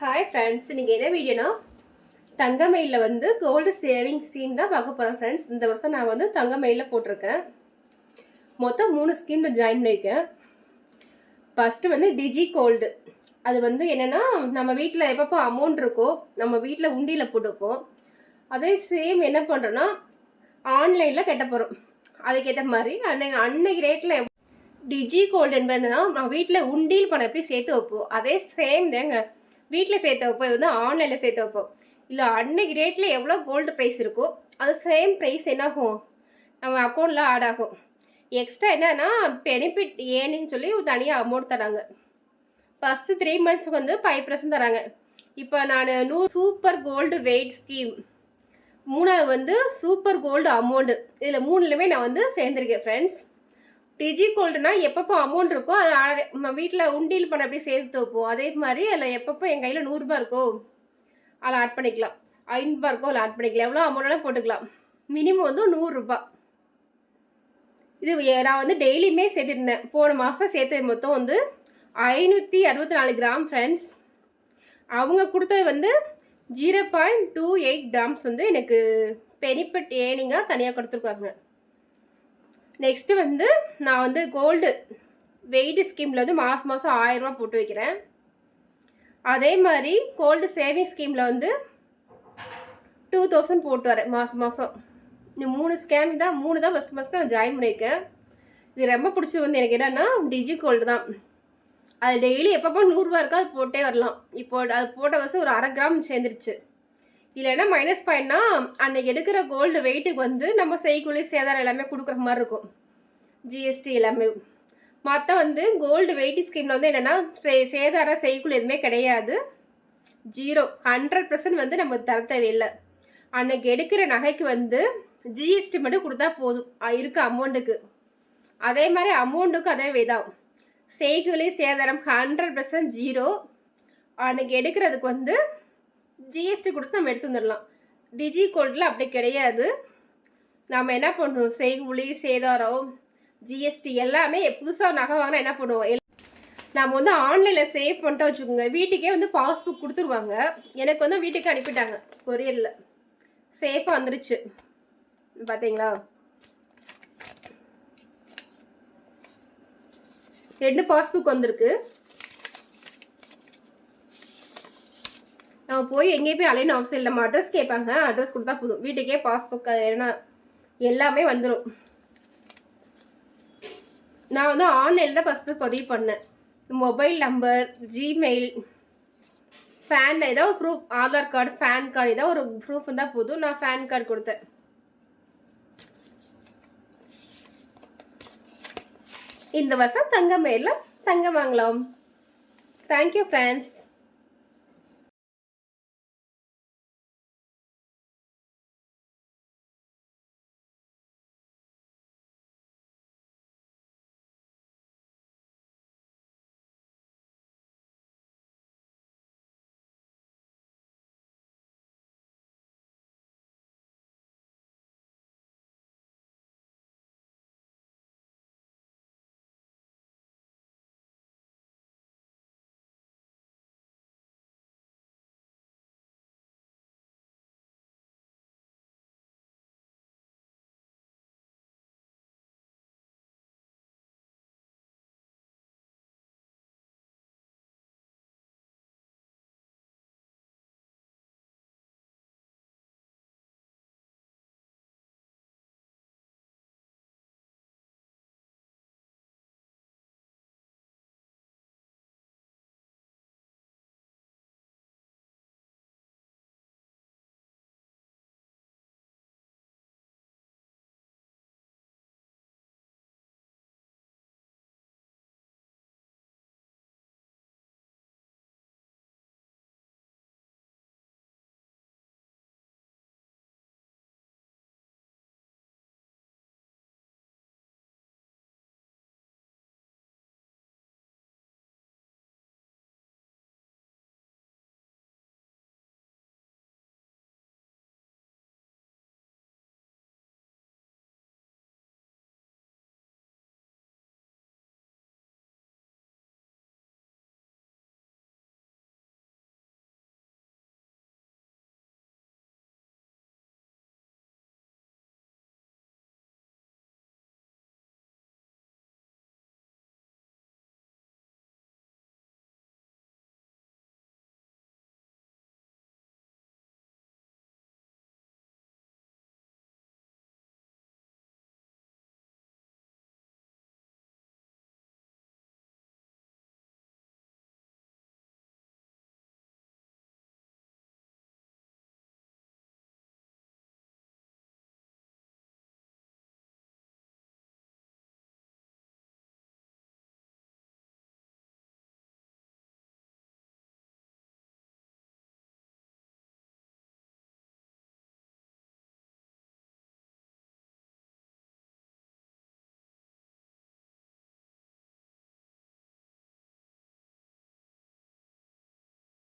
Hi friends நீங்கள் என்ன வீடியோனா? தங்கமயிலில் வந்து கோல்டு சேவிங் ஸ்கீம் தான் பார்க்க போகிறேன் ஃப்ரெண்ட்ஸ் இந்த வருஷம் நான் வந்து தங்கமயிலில் போட்டிருக்கேன். மொத்தம் மூணு ஸ்கீமில் ஜாயின் பண்ணியிருக்கேன். ஃபஸ்ட்டு வந்து டிஜி கோல்டு அது வந்து என்னென்னா நம்ம வீட்டில் எப்பப்போ அமௌண்ட் இருக்கோ நம்ம வீட்டில் உண்டியில் போட்டுப்போம். அதே சேம் என்ன பண்ணுறோன்னா ஆன்லைனில் கட்ட போகிறோம் அதுக்கேற்ற மாதிரி அன்னைக்கு அன்னைக்கு ரேட்டில் டிஜி கோல்டு என்பதுனா நம்ம வீட்டில் உண்டியல் பணம் எப்படி சேர்த்து வைப்போம்? அதே சேம் தாங்க. வீட்டில் சேர்த்த வைப்போம் இது வந்து ஆன்லைனில் சேர்த்து வைப்போம் இல்லை அன்னைக்கு ரேட்டில் எவ்வளோ கோல்டு ப்ரைஸ் இருக்கோ அது சேம் ப்ரைஸ் என்ன ஆகும் நம்ம அக்கௌண்ட்டில் ஆட் ஆகும். எக்ஸ்ட்ரா என்னன்னா பெனிஃபிட் ஏன்னு சொல்லி தனியாக அமௌண்ட் தராங்க. ஃபஸ்ட்டு த்ரீ மந்த்ஸ்க்கு வந்து ஃபைவ் பர்சன்ட் தராங்க. இப்போ நான் நூ சூப்பர் கோல்டு வெயிட் ஸ்கீம் மூணாவது வந்து சூப்பர் கோல்டு அமௌண்ட்டு இதில் மூணுலையுமே நான் வந்து சேர்ந்துருக்கேன் ஃப்ரெண்ட்ஸ் டிஜி கோல்டுனா எப்பப்போ அமௌண்ட் இருக்கோ அது ஆ- நம்ம வீட்டில் உண்டியல் பணம் அப்படியே சேர்த்து வைப்போம். அதே மாதிரி அதில் எப்பப்போ என் கையில் நூறுரூபா இருக்கோ அதில் ஆட் பண்ணிக்கலாம். ஐநூறுபா இருக்கோ அதில் ஆட் பண்ணிக்கலாம். எவ்வளோ அமௌண்ட்லாம் போட்டுக்கலாம். மினிமம் வந்து நூறுரூபா இது நான் வந்து டெய்லியுமே சேர்த்துருந்தேன். போன மாதம் சேர்த்தது மொத்தம் வந்து ஐநூற்றி அறுபத்தி நாலு கிராம் ஃப்ரெண்ட்ஸ் அவங்க கொடுத்தது வந்து zero point two eight grams வந்து எனக்கு பெனிஃபிட் ஏனிங்காக தனியாக கொடுத்துருக்காங்க. நெக்ஸ்ட்டு வந்து நான் வந்து கோல்டு வெயிட் ஸ்கீமில் வந்து மாதம் மாதம் ஆயிரரூபா போட்டு வைக்கிறேன். அதே மாதிரி கோல்டு சேவிங் ஸ்கீமில் வந்து டூ தௌசண்ட் போட்டு வரேன் மாதம் மாதம் இந்த மூணு ஸ்கேம் தான் மூணு தான் ஃபஸ்ட் ஃபஸ்ட்டு நான் ஜாயின் பண்ணியிருக்கேன். இது ரொம்ப பிடிச்சது வந்து எனக்கு என்னென்னா டிஜி கோல்டு தான். அது டெய்லி எப்பப்போ நூறுரூவா இருக்கோ அது போட்டே வரலாம். இப்போ அது போட்ட வருஷம் ஒரு அரை கிராம் சேர்ந்துருச்சு. இல்லைன்னா மைனஸ் பாயிண்ட்னா அன்னைக்கு எடுக்கிற கோல்டு வெயிட்டுக்கு வந்து நம்ம செய்கூலி சேதாரம் எல்லாமே கொடுக்குற மாதிரி இருக்கும். ஜிஎஸ்டி எல்லாமே. மற்ற வந்து கோல்டு வெயிட் ஸ்கீமில் வந்து என்னென்னா சே சேதாரம் செய்கூலி எதுவுமே கிடையாது. ஜீரோ ஹண்ட்ரட் பர்சன்ட் வந்து நம்ம தர தேவையில்லை. அன்னைக்கு எடுக்கிற நகைக்கு வந்து ஜிஎஸ்டி மட்டும் கொடுத்தா போதும். இருக்க அமௌண்ட்டுக்கு அதே மாதிரி அமௌண்ட்டுக்கும் அதே விதம் செய்கூலி சேதாரம் ஹண்ட்ரட் பர்சன்ட் ஜீரோ அன்னைக்கு எடுக்கிறதுக்கு வந்து ஜிஎஸ்டி கொடுத்து நம்ம எடுத்து வந்துடலாம். டிஜி கோல்டில் அப்படி கிடையாது. நம்ம என்ன பண்ணுவோம்? செய்கூலி சேதாரம் ஜிஎஸ்டி எல்லாமே புதுசாக நகை வாங்கினா என்ன பண்ணுவோம்? எல்- நம்ம வந்து ஆன்லைனில் சேவ் பண்ணிட்டு வச்சுக்கோங்க. வீட்டுக்கே வந்து பாஸ்புக் கொடுத்துருவாங்க. எனக்கு வந்து வீட்டுக்கு அனுப்பிட்டாங்க. கொரியரில் சேஃபாக வந்துருச்சு. பார்த்தீங்களா ரெண்டு பாஸ்புக் வந்திருக்கு. போய் எங்கேயும் போய் அலையணும் அவசியம் இல்லை. நம்ம அட்ரஸ் கேட்பாங்க அட்ரஸ் கொடுத்தா போதும். வீட்டுக்கே பாஸ்புக் ஏன்னா எல்லாமே வந்துடும் நான் வந்து ஆன்லைனில் தான் ஃபஸ்ட்டு பதிவு பண்ணேன். மொபைல் நம்பர் ஜிமெயில் ஃபேன் ஏதாவது ஒரு proof Aadhaar card PAN card ஏதாவது ஒரு ப்ரூஃப் இருந்தால் போதும். நான் ஃபேன் கார்டு கொடுத்தேன். இந்த வருஷம் தங்க மேல தங்கம் வாங்கலாம். Thank you friends